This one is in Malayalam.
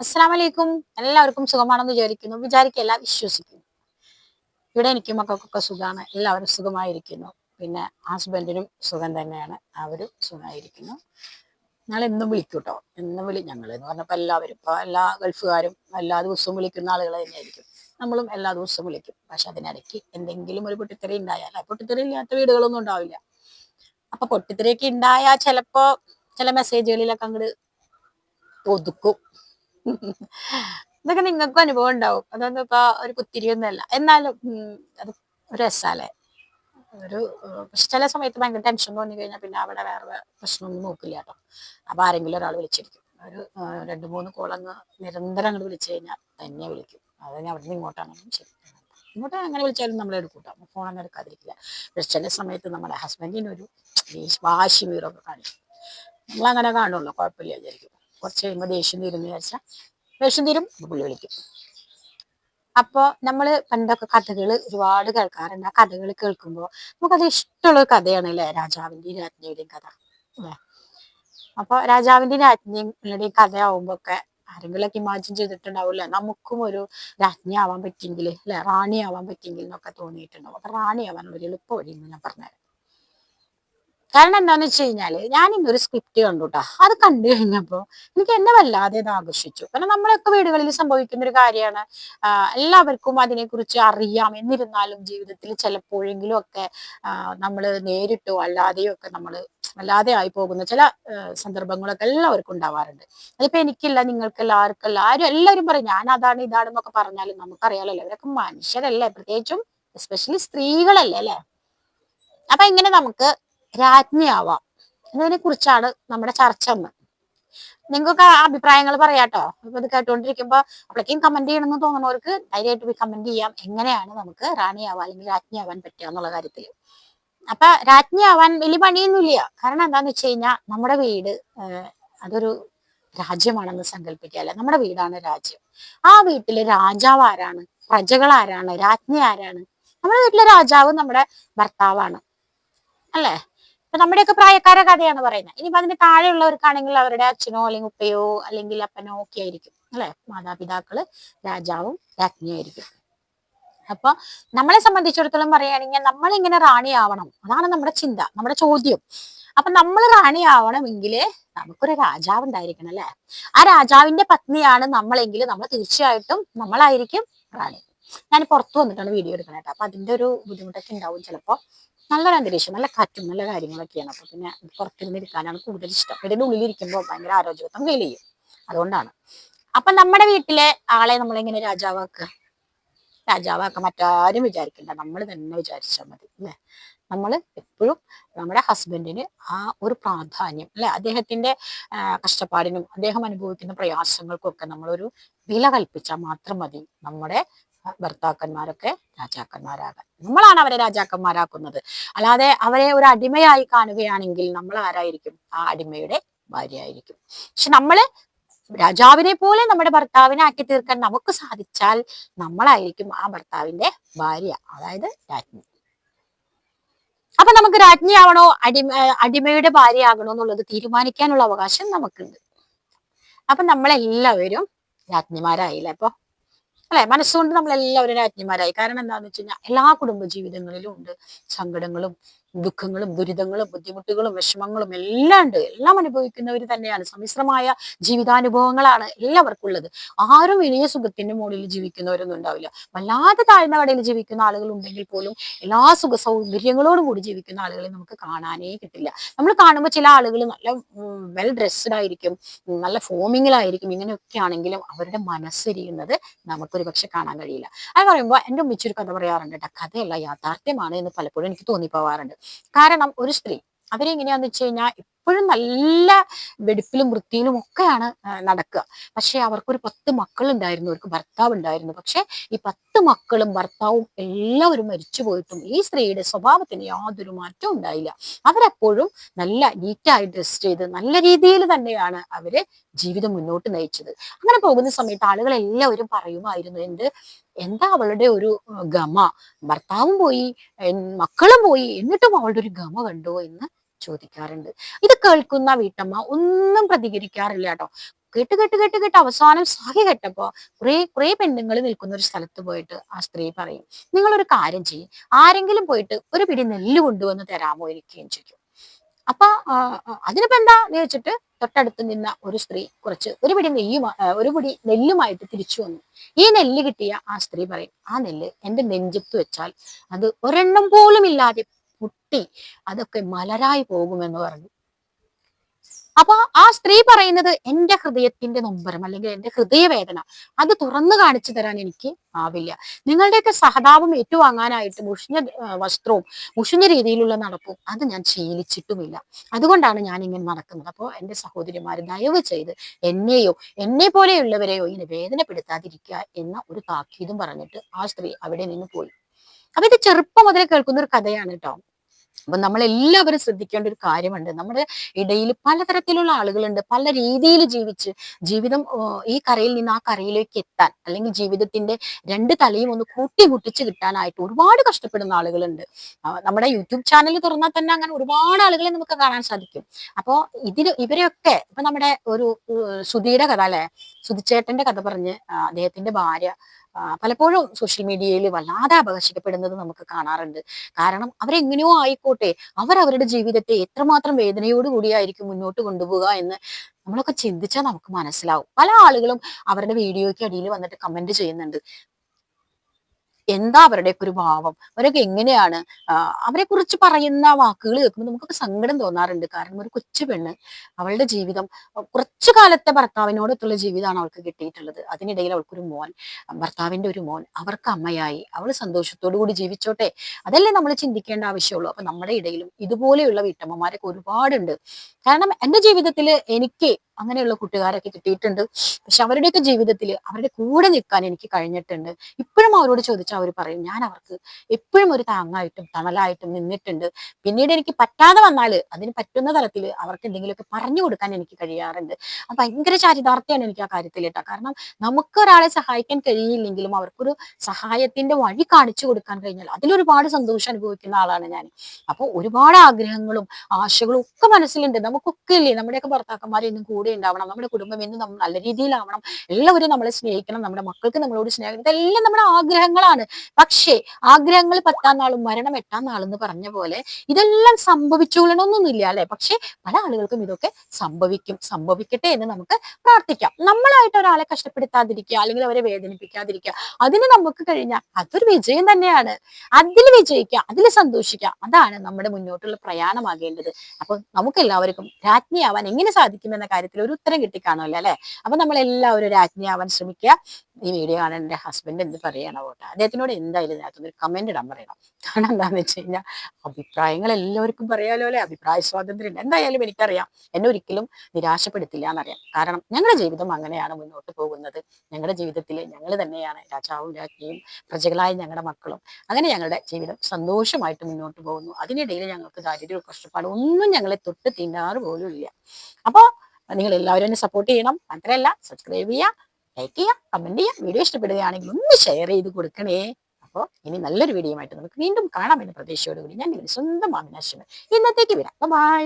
അസ്സാം വലൈക്കും എല്ലാവർക്കും സുഖമാണെന്ന് വിചാരിക്കുന്നു. വിചാരിക്കല്ല വിശ്വസിക്കുന്നു. ഇവിടെ എനിക്ക് മക്കൾക്കൊക്കെ സുഖമാണ്. എല്ലാവരും സുഖമായിരിക്കുന്നു. പിന്നെ ഹസ്ബൻഡിനും സുഖം തന്നെയാണ്. അവരും സുഖമായിരിക്കുന്നു. ഞങ്ങൾ എന്നും വിളിക്കും കേട്ടോ എന്നും വിളി ഞങ്ങൾ എന്ന് പറഞ്ഞപ്പോൾ എല്ലാവരും ഇപ്പോൾ എല്ലാ ഗൾഫുകാരും എല്ലാ ദിവസവും വിളിക്കുന്ന ആളുകൾ തന്നെയായിരിക്കും. നമ്മളും എല്ലാ ദിവസവും വിളിക്കും. പക്ഷെ അതിനിടയ്ക്ക് എന്തെങ്കിലും ഒരു പൊട്ടിത്തെറി ഉണ്ടായാൽ പൊട്ടിത്തെറി ഇല്ലാത്ത വീടുകളൊന്നും ഉണ്ടാവില്ല. അപ്പൊ പൊട്ടിത്തെറിയൊക്കെ ഉണ്ടായാൽ ചിലപ്പോ ചില മെസ്സേജുകളിലൊക്കെ അങ്ങോട്ട് ഒതുക്കും. ഇതൊക്കെ നിങ്ങൾക്കും അനുഭവം ഉണ്ടാവും. അതൊന്നും ഇപ്പൊ ഒരു കുത്തിരിയൊന്നുമല്ല. എന്നാലും അത് ഒരു രസാലേ ഒരു ചില സമയത്ത് ഭയങ്കര ടെൻഷൻ തോന്നി കഴിഞ്ഞാൽ പിന്നെ അവിടെ വേറെ പ്രശ്നമൊന്നും നോക്കില്ല കേട്ടോ. അപ്പൊ ആരെങ്കിലും ഒരാൾ വിളിച്ചിരിക്കും. ഒരു രണ്ടു മൂന്ന് കോളങ്ങ് നിരന്തരം അങ്ങോട്ട് വിളിച്ചു കഴിഞ്ഞാൽ തന്നെ വിളിക്കും. അത് അവിടെ നിന്ന് ഇങ്ങോട്ടാണെങ്കിലും ശരി ഇങ്ങോട്ട് അങ്ങനെ വിളിച്ചാലും നമ്മൾ എടുക്കൂട്ടോ. ഫോണൊന്നും എടുക്കാതിരിക്കില്ല. പക്ഷെ ചില സമയത്ത് നമ്മുടെ ഹസ്ബൻഡിനൊരു വാശി വീറൊക്കെ കാണിക്കും നമ്മളങ്ങനെ കാണുള്ളൂ. കുഴപ്പമില്ല വിചാരിക്കും. കുറച്ച് കഴിയുമ്പോൾ ദേഷ്യം തീരുന്ന വിചാരിച്ചാൽ ദേഷ്യം തീരും പുള്ളി വിളിക്കും. അപ്പൊ നമ്മൾ പണ്ടൊക്കെ കഥകൾ ഒരുപാട് കേൾക്കാറുണ്ട്. ആ കഥകൾ കേൾക്കുമ്പോൾ നമുക്കത് ഇഷ്ടമുള്ള കഥയാണ് അല്ലേ രാജാവിന്റെയും രാജ്ഞിയുടെയും കഥ അല്ലേ? അപ്പൊ രാജാവിന്റെയും രാജ്ഞിയുടെയും കഥയാവുമ്പോൾ ഒക്കെ ആരെങ്കിലുമൊക്കെ ഇമാജിൻ ചെയ്തിട്ടുണ്ടാവില്ല? നമുക്കും ഒരു രാജ്ഞി ആവാൻ പറ്റിയെങ്കിൽ അല്ലെ? റാണി ആവാൻ പറ്റിയെങ്കിൽ എന്നൊക്കെ തോന്നിയിട്ടുണ്ടാവും. അപ്പൊ റാണി ഒരു എളുപ്പ വഴി ഞാൻ പറഞ്ഞുതരാം. കാരണം എന്താണെന്ന് വെച്ച് കഴിഞ്ഞാൽ ഞാൻ ഇന്നൊരു സ്ക്രിപ്റ്റ് കണ്ടു കേട്ടോ അത് കണ്ടു കഴിഞ്ഞപ്പോൾ എനിക്ക് എന്നെ വല്ലാതെ അത് ആകർഷിച്ചു. കാരണം നമ്മളൊക്കെ വീടുകളിൽ സംഭവിക്കുന്ന ഒരു കാര്യമാണ്. എല്ലാവർക്കും അതിനെക്കുറിച്ച് അറിയാം. എന്നിരുന്നാലും ജീവിതത്തിൽ ചിലപ്പോഴെങ്കിലും ഒക്കെ നമ്മൾ നേരിട്ടോ അല്ലാതെയോ ഒക്കെ നമ്മൾ അല്ലാതെ ആയി പോകുന്ന ചില സന്ദർഭങ്ങളൊക്കെ എല്ലാവർക്കും ഉണ്ടാവാറുണ്ട്. അതിപ്പോ എനിക്കില്ല നിങ്ങൾക്ക് എല്ലാവർക്കും ആരും എല്ലാവരും പറയും ഞാൻ അതാണ് ഇതാണെന്നൊക്കെ പറഞ്ഞാലും നമുക്കറിയാലല്ലോ ഇവരൊക്കെ മനുഷ്യരല്ലേ? പ്രത്യേകിച്ചും എസ്പെഷ്യലി സ്ത്രീകളല്ലേ അല്ലെ? അപ്പൊ ഇങ്ങനെ നമുക്ക് രാജ്ഞിയാവാം. എന്നതിനെ കുറിച്ചാണ് നമ്മുടെ ചർച്ച എന്ന് നിങ്ങൾക്ക് അഭിപ്രായങ്ങൾ പറയാട്ടോ. ഇപ്പൊ ഇത് കേട്ടുകൊണ്ടിരിക്കുമ്പോ അപ്പോഴേക്കും കമന്റ് ചെയ്യണമെന്ന് തോന്നുന്നവർക്ക് ധൈര്യമായിട്ട് പോയി കമന്റ് ചെയ്യാം. എങ്ങനെയാണ് നമുക്ക് റാണിയാവാൻ അല്ലെങ്കിൽ രാജ്ഞിയാവാൻ പറ്റുക എന്നുള്ള കാര്യത്തിൽ അപ്പൊ രാജ്ഞിയാവാൻ വലിയ പണിയൊന്നുമില്ല. കാരണം എന്താന്ന് വെച്ച് കഴിഞ്ഞാൽ നമ്മുടെ വീട് അതൊരു രാജ്യമാണെന്ന് സങ്കല്പിക്കുക. അല്ലെ? നമ്മുടെ വീടാണ് രാജ്യം. ആ വീട്ടിലെ രാജാവ് ആരാണ് പ്രജകൾ ആരാണ് രാജ്ഞി ആരാണ് നമ്മുടെ വീട്ടിലെ രാജാവ് നമ്മുടെ ഭർത്താവാണ്. അല്ലേ? ഇപ്പൊ നമ്മുടെയൊക്കെ പ്രായക്കാരെ കഥയാണ് പറയുന്നത്. ഇനിയിപ്പോ അതിന് താഴെയുള്ളവർക്കാണെങ്കിൽ അവരുടെ അച്ഛനോ അല്ലെങ്കിൽ ഉപ്പയോ അല്ലെങ്കിൽ അപ്പനോ ഒക്കെ ആയിരിക്കും അല്ലെ? മാതാപിതാക്കൾ രാജാവും രാജ്ഞിയും ആയിരിക്കും. അപ്പൊ നമ്മളെ സംബന്ധിച്ചിടത്തോളം പറയുകയാണെങ്കിൽ നമ്മൾ ഇങ്ങനെ റാണിയാവണം അതാണ് നമ്മുടെ ചിന്ത നമ്മുടെ ചോദ്യം. അപ്പൊ നമ്മൾ റാണിയാവണമെങ്കിൽ നമുക്കൊരു രാജാവ് ഉണ്ടായിരിക്കണം അല്ലെ? ആ രാജാവിന്റെ പത്നിയാണ് നമ്മളെങ്കിൽ നമ്മൾ തീർച്ചയായിട്ടും നമ്മളായിരിക്കും റാണി. ഞാൻ പുറത്തു വന്നിട്ടാണ് വീഡിയോ എടുക്കുന്നത് കേട്ടോ. അപ്പൊ അതിന്റെ ഒരു ബുദ്ധിമുട്ടൊക്കെ ഉണ്ടാവും ചിലപ്പോ. നല്ലൊരു അന്തരീക്ഷം നല്ല കാറ്റും നല്ല കാര്യങ്ങളൊക്കെയാണ്. അപ്പൊ പിന്നെ പുറത്തിരുന്ന് ഇരിക്കാനാണ് കൂടുതൽ ഇഷ്ടം. വീടിന്റെ ഉള്ളിലിരിക്കുമ്പോൾ ഭയങ്കര ആരോഗ്യത്വം ഫീൽ ചെയ്യും. അതുകൊണ്ടാണ്. അപ്പൊ നമ്മുടെ വീട്ടിലെ ആളെ നമ്മളെങ്ങനെ രാജാവാക്കുക? രാജാവാക്ക മറ്റാരും വിചാരിക്കണ്ട. നമ്മൾ തന്നെ വിചാരിച്ചാൽ മതി അല്ലെ? നമ്മൾ എപ്പോഴും നമ്മുടെ ഹസ്ബൻഡിന് ആ ഒരു പ്രാധാന്യം അല്ലെ? അദ്ദേഹത്തിന്റെ കഷ്ടപ്പാടിനും അദ്ദേഹം അനുഭവിക്കുന്ന പ്രയാസങ്ങൾക്കും ഒക്കെ നമ്മളൊരു വില കൽപ്പിച്ചാൽ മാത്രം മതി. നമ്മുടെ ഭർത്താക്കന്മാരൊക്കെ രാജാക്കന്മാരാകാൻ. നമ്മളാണ് അവരെ രാജാക്കന്മാരാക്കുന്നത്. അല്ലാതെ അവരെ ഒരു അടിമയായി കാണുകയാണെങ്കിൽ നമ്മൾ ആരായിരിക്കും? ആ അടിമയുടെ ഭാര്യ ആയിരിക്കും പക്ഷെ നമ്മൾ രാജാവിനെ പോലെ നമ്മുടെ ഭർത്താവിനെ ആക്കി തീർക്കാൻ നമുക്ക് സാധിച്ചാൽ നമ്മളായിരിക്കും ആ ഭർത്താവിന്റെ ഭാര്യ അതായത് രാജ്ഞി. അപ്പൊ നമുക്ക് രാജ്ഞിയാവണോ? അടിമ അടിമയുടെ ഭാര്യ ആകണോ എന്നുള്ളത് തീരുമാനിക്കാനുള്ള അവകാശം നമുക്കുണ്ട്. അപ്പൊ നമ്മളെല്ലാവരും രാജ്ഞിമാരായില്ല? അപ്പൊ അല്ലെ? മനസ്സുകൊണ്ട് നമ്മളെല്ലാവരും രാജ്ഞിമാരായി കാരണം എന്താണെന്ന് വെച്ച് കഴിഞ്ഞാൽ എല്ലാ കുടുംബ ജീവിതങ്ങളിലും ഉണ്ട് സങ്കടങ്ങളും ദുഃഖങ്ങളും ദുരിതങ്ങളും ബുദ്ധിമുട്ടുകളും വിഷമങ്ങളും എല്ലാം ഉണ്ട്. എല്ലാം അനുഭവിക്കുന്നവർ തന്നെയാണ്. സമ്മിശ്രമായ ജീവിതാനുഭവങ്ങളാണ് എല്ലാവർക്കും ഉള്ളത് ആരും വലിയ സുഖത്തിന്റെ മുകളിൽ ജീവിക്കുന്നവരൊന്നും ഉണ്ടാവില്ല. വല്ലാതെ താഴ്ന്ന കടയിൽ ജീവിക്കുന്ന ആളുകൾ ഉണ്ടെങ്കിൽ പോലും എല്ലാ സുഖ സൗകര്യങ്ങളോടും കൂടി ജീവിക്കുന്ന ആളുകളെ നമുക്ക് കാണാനേ കിട്ടില്ല. നമ്മൾ കാണുമ്പോൾ ചില ആളുകൾ നല്ല വെൽ ഡ്രസ്ഡ് ആയിരിക്കും നല്ല ഫോമിങ്ങിലായിരിക്കും ഇങ്ങനെയൊക്കെ ആണെങ്കിലും അവരുടെ മനസ്സെരിയുന്നത് നമുക്കൊരു പക്ഷെ കാണാൻ കഴിയില്ല. അത് പറയുമ്പോൾ എന്റെ ഉമ്മച്ചി കഥ പറയാറുണ്ട് കഥയല്ല യാഥാർത്ഥ്യമാണ് എന്ന് പലപ്പോഴും എനിക്ക് തോന്നിപ്പോവാറുണ്ട്. കാരണം ഒരു സ്ത്രീ അവരെങ്ങനെയാന്ന് വെച്ച് കഴിഞ്ഞാൽ എപ്പോഴും നല്ല വെടുപ്പിലും വൃത്തിയിലും ഒക്കെയാണ് നടക്കുക. പക്ഷെ അവർക്കൊരു പത്ത് മക്കളുണ്ടായിരുന്നു അവർക്ക് ഭർത്താവ് ഉണ്ടായിരുന്നു പക്ഷെ ഈ പത്ത് മക്കളും ഭർത്താവും എല്ലാവരും മരിച്ചു പോയിട്ടും ഈ സ്ത്രീയുടെ സ്വഭാവത്തിന് യാതൊരു മാറ്റവും ഉണ്ടായില്ല. അവരെപ്പോഴും നല്ല നീറ്റായി ഡ്രസ് ചെയ്ത് നല്ല രീതിയിൽ തന്നെയാണ് അവർ ജീവിതം മുന്നോട്ട് നയിച്ചത്. അങ്ങനെ പോകുന്ന സമയത്ത് ആളുകൾ എല്ലാവരും പറയുമായിരുന്നു എന്ത്? എന്താ അവളുടെ ഒരു ഗമ? ഭർത്താവും പോയി മക്കളും പോയി എന്നിട്ടും അവളുടെ ഒരു ഗമ കണ്ടോ? എന്ന് ചോദിക്കാറുണ്ട്. ഇത് കേൾക്കുന്ന വീട്ടമ്മ ഒന്നും പ്രതികരിക്കാറില്ല കേട്ടോ. കേട്ട് കേട്ട് കേട്ട് കേട്ട് അവസാനം സഹി കെട്ടപ്പോ കുറെ കുറെ പെണ്ണുങ്ങൾ നിൽക്കുന്ന ഒരു സ്ഥലത്ത് പോയിട്ട് ആ സ്ത്രീ പറയും നിങ്ങളൊരു കാര്യം ചെയ്യും. ആരെങ്കിലും പോയിട്ട് ഒരു പിടി നെല്ല് കൊണ്ടുവന്ന് തരാമോ ഇരിക്കുകയും ചെയ്യും. അപ്പൊ അതിനിപ്പോ എന്താ എന്ന് വെച്ചിട്ട് തൊട്ടടുത്ത് നിന്ന ഒരു സ്ത്രീ കുറച്ച് ഒരു പിടി നെയ്യുമാ ഒരു പിടി നെല്ലുമായിട്ട് തിരിച്ചു വന്നു. ഈ നെല്ല് കിട്ടിയ ആ സ്ത്രീ പറയും ആ നെല്ല് എന്റെ നെഞ്ചത്ത് വെച്ചാൽ അത് ഒരെണ്ണം പോലും ഇല്ലാതെ പൊട്ടി അതൊക്കെ മലരായി പോകുമെന്ന് പറഞ്ഞു. അപ്പൊ ആ സ്ത്രീ പറയുന്നത് എന്റെ ഹൃദയത്തിന്റെ നൊമ്പരം അല്ലെങ്കിൽ എന്റെ ഹൃദയവേദന അത് തുറന്നു കാണിച്ചു തരാൻ എനിക്ക് ആവില്ല. നിങ്ങളുടെയൊക്കെ സഹതാപം ഏറ്റുവാങ്ങാനായിട്ട് മുഷിഞ്ഞ വസ്ത്രവും മുഷിഞ്ഞ രീതിയിലുള്ള നടപ്പും അത് ഞാൻ ശീലിച്ചിട്ടുമില്ല. അതുകൊണ്ടാണ് ഞാൻ ഇങ്ങനെ നടക്കുന്നത്. അപ്പോൾ എന്റെ സഹോദരിമാർ ദയവ് ചെയ്ത് എന്നെയോ എന്നെ പോലെയുള്ളവരെയോ ഇങ്ങനെ വേദനപ്പെടുത്താതിരിക്കുക എന്ന ഒരു താക്കീതും പറഞ്ഞിട്ട് ആ സ്ത്രീ അവിടെ നിന്ന് പോയി. അപ്പൊ ഇത് ചെറുപ്പം മുതലേ കേൾക്കുന്ന ഒരു കഥയാണ് കേട്ടോ അപ്പൊ നമ്മൾ എല്ലാവരും ശ്രദ്ധിക്കേണ്ട ഒരു കാര്യമുണ്ട്. നമ്മുടെ ഇടയിൽ പലതരത്തിലുള്ള ആളുകളുണ്ട്. പല രീതിയിൽ ജീവിച്ച് ജീവിതം ഈ കരയിൽ നിന്ന് ആ കരയിലേക്ക് എത്താൻ അല്ലെങ്കിൽ ജീവിതത്തിന്റെ രണ്ട് തലയും ഒന്ന് കൂട്ടി മുട്ടിച്ച് കിട്ടാനായിട്ട് ഒരുപാട് കഷ്ടപ്പെടുന്ന ആളുകളുണ്ട്. നമ്മുടെ യൂട്യൂബ് ചാനൽ തുറന്നാൽ തന്നെ അങ്ങനെ ഒരുപാട് ആളുകളെ നമുക്ക് കാണാൻ സാധിക്കും. അപ്പോൾ ഇതിന് ഇവരെയൊക്കെ ഇപ്പൊ നമ്മുടെ ഒരു സുധീര കഥ അല്ലെ? സുധിച്ചേട്ടന്റെ കഥ പറഞ്ഞ് അദ്ദേഹത്തിന്റെ ഭാര്യ പലപ്പോഴും സോഷ്യൽ മീഡിയയിൽ വല്ലാതെ അപകർഷിക്കപ്പെടുന്നത് നമുക്ക് കാണാറുണ്ട്. കാരണം അവരെങ്ങനെയോ ആയിക്കോട്ടെ അവർ അവരുടെ ജീവിതത്തെ എത്രമാത്രം വേദനയോട് കൂടിയായിരിക്കും മുന്നോട്ട് കൊണ്ടുപോകുക എന്ന് നമ്മളൊക്കെ ചിന്തിച്ചാൽ നമുക്ക് മനസ്സിലാവും. പല ആളുകളും അവരുടെ വീഡിയോയ്ക്ക് അടിയിൽ വന്നിട്ട് കമന്റ് ചെയ്യുന്നുണ്ട്. എന്താ അവരുടെയൊക്കെ ഒരു ഭാവം? അവരൊക്കെ എങ്ങനെയാണ്? അവരെ കുറിച്ച് പറയുന്ന വാക്കുകൾ കേൾക്കുമ്പോൾ നമുക്കൊക്കെ സങ്കടം തോന്നാറുണ്ട്. കാരണം ഒരു കൊച്ചു പെണ്ണ് അവളുടെ ജീവിതം കുറച്ചു കാലത്തെ ഭർത്താവിനോടൊത്തുള്ള ജീവിതമാണ് അവൾക്ക് കിട്ടിയിട്ടുള്ളത്. അതിനിടയിൽ അവൾക്കൊരു മോൻ ഭർത്താവിന്റെ ഒരു മോൻ. അവർക്ക് അമ്മയായി. അവൾ സന്തോഷത്തോടു കൂടി ജീവിച്ചോട്ടെ. അതല്ലേ നമ്മൾ ചിന്തിക്കേണ്ട ആവശ്യമുള്ളൂ. അപ്പൊ നമ്മുടെ ഇടയിലും ഇതുപോലെയുള്ള വീട്ടമ്മമാരൊക്കെ ഒരുപാടുണ്ട്. കാരണം എന്റെ ജീവിതത്തിൽ എനിക്ക് അങ്ങനെയുള്ള കൂട്ടുകാരൊക്കെ കിട്ടിയിട്ടുണ്ട്. പക്ഷെ അവരുടെയൊക്കെ ജീവിതത്തിൽ അവരുടെ കൂടെ നിൽക്കാൻ എനിക്ക് കഴിഞ്ഞിട്ടുണ്ട്. ഇപ്പോഴും അവരോട് ചോദിച്ചാൽ അവർ പറയും ഞാൻ അവർക്ക് എപ്പോഴും ഒരു താങ്ങായിട്ടും തണലായിട്ടും നിന്നിട്ടുണ്ട്. പിന്നീട് എനിക്ക് പറ്റാതെ വന്നാൽ അതിന് പറ്റുന്ന തരത്തിൽ അവർക്ക് എന്തെങ്കിലുമൊക്കെ പറഞ്ഞു കൊടുക്കാൻ എനിക്ക് കഴിയാറുണ്ട്. അത് ഭയങ്കര ചാരിതാർത്ഥ്യമാണ് എനിക്ക് ആ കാര്യത്തിൽ കേട്ടോ. കാരണം നമുക്ക് ഒരാളെ സഹായിക്കാൻ കഴിയില്ലെങ്കിലും അവർക്കൊരു സഹായത്തിന്റെ വഴി കാണിച്ചു കൊടുക്കാൻ കഴിഞ്ഞാൽ അതിലൊരുപാട് സന്തോഷം അനുഭവിക്കുന്ന ആളാണ് ഞാൻ. അപ്പോൾ ഒരുപാട് ആഗ്രഹങ്ങളും ആശകളും ഒക്കെ മനസ്സിലുണ്ട്. നമുക്കൊക്കെ ഇല്ലേ? നമ്മുടെയൊക്കെ ഭർത്താക്കന്മാരെ കൂടെ ഉണ്ടാവണം നമ്മുടെ കുടുംബം എന്നും നമ്മൾ നല്ല രീതിയിലാവണം എല്ലാവരും നമ്മളെ സ്നേഹിക്കണം നമ്മുടെ മക്കൾക്ക് നമ്മളോട് സ്നേഹിക്കണം ഇതെല്ലാം നമ്മുടെ ആഗ്രഹങ്ങളാണ്. പക്ഷേ ആഗ്രഹങ്ങൾ പത്താം നാളും മരണം എട്ടാം നാളെന്ന് പറഞ്ഞ പോലെ ഇതെല്ലാം സംഭവിച്ചുകൊള്ളണമെന്നൊന്നുമില്ല അല്ലെ? പക്ഷേ പല ആളുകൾക്കും ഇതൊക്കെ സംഭവിക്കും സംഭവിക്കട്ടെ എന്ന് നമുക്ക് പ്രാർത്ഥിക്കാം. നമ്മളായിട്ട് ഒരാളെ കഷ്ടപ്പെടുത്താതിരിക്കുക അല്ലെങ്കിൽ അവരെ വേദനിപ്പിക്കാതിരിക്കുക അതിന് നമുക്ക് കഴിഞ്ഞാൽ അതൊരു വിജയം തന്നെയാണ്. അതിൽ വിജയിക്കുക അതിൽ സന്തോഷിക്കുക അതാണ് നമ്മുടെ മുന്നോട്ടുള്ള പ്രയാണമാകേണ്ടത്. അപ്പൊ നമുക്ക് എല്ലാവർക്കും രാജ്ഞിയാവാൻ എങ്ങനെ സാധിക്കുമെന്ന കാര്യത്തിൽ ഒരു ഉത്തരം കിട്ടിക്കാണല്ലോ അല്ലെ? അപ്പൊ നമ്മൾ എല്ലാവരും രാജ്ഞിയാവാൻ ശ്രമിക്കുക. ഈ വീഡിയോ കാണാൻ എന്റെ ഹസ്ബൻഡ് എന്ത് പറയണോ കേട്ടോ അദ്ദേഹത്തിനോട് എന്തായാലും ഇതിനകത്തൊന്ന് ഒരു കമന്റ് ഇടാൻ പറയണം. കാരണം എന്താണെന്ന് വെച്ച് കഴിഞ്ഞാൽ അഭിപ്രായങ്ങൾ എല്ലാവർക്കും പറയാലോ അല്ലെ? അഭിപ്രായ സ്വാതന്ത്ര്യം എന്തായാലും എനിക്കറിയാം. എന്നെ ഒരിക്കലും നിരാശപ്പെടുത്തില്ല എന്നറിയാം. കാരണം ഞങ്ങളുടെ ജീവിതം അങ്ങനെയാണ് മുന്നോട്ട് പോകുന്നത്. ഞങ്ങളുടെ ജീവിതത്തിൽ ഞങ്ങൾ തന്നെയാണ് രാജാവും രാജ്ഞിയും പ്രജകളായ ഞങ്ങളുടെ മക്കളും. അങ്ങനെ ഞങ്ങളുടെ ജീവിതം സന്തോഷമായിട്ട് മുന്നോട്ട് പോകുന്നു. അതിനിടയിൽ ഞങ്ങൾക്ക് ദാരിദ്ര്യ കഷ്ടപ്പാട് ഒന്നും ഞങ്ങളെ തൊട്ട് തിന്നാറ് പോലും ഇല്ല. അപ്പോൾ നിങ്ങൾ എല്ലാവരും എന്നെ സപ്പോർട്ട് ചെയ്യണം. മാത്രമല്ല സബ്സ്ക്രൈബ് ചെയ്യുക ലൈക്ക് ചെയ്യുക കമന്റ് ചെയ്യുക വീഡിയോ ഇഷ്ടപ്പെടുകയാണെങ്കിൽ ഒന്ന് ഷെയർ ചെയ്ത് കൊടുക്കണേ. അപ്പോൾ ഇനി നല്ലൊരു വീഡിയോ ആയിട്ട് നമുക്ക് വീണ്ടും കാണാം എന്ന പ്രതീക്ഷയോടുകൂടി ഞാൻ നിങ്ങളുടെ സ്വന്തം മാമിനാശിമൻ ഇന്നത്തേക്ക് വരാം ബൈ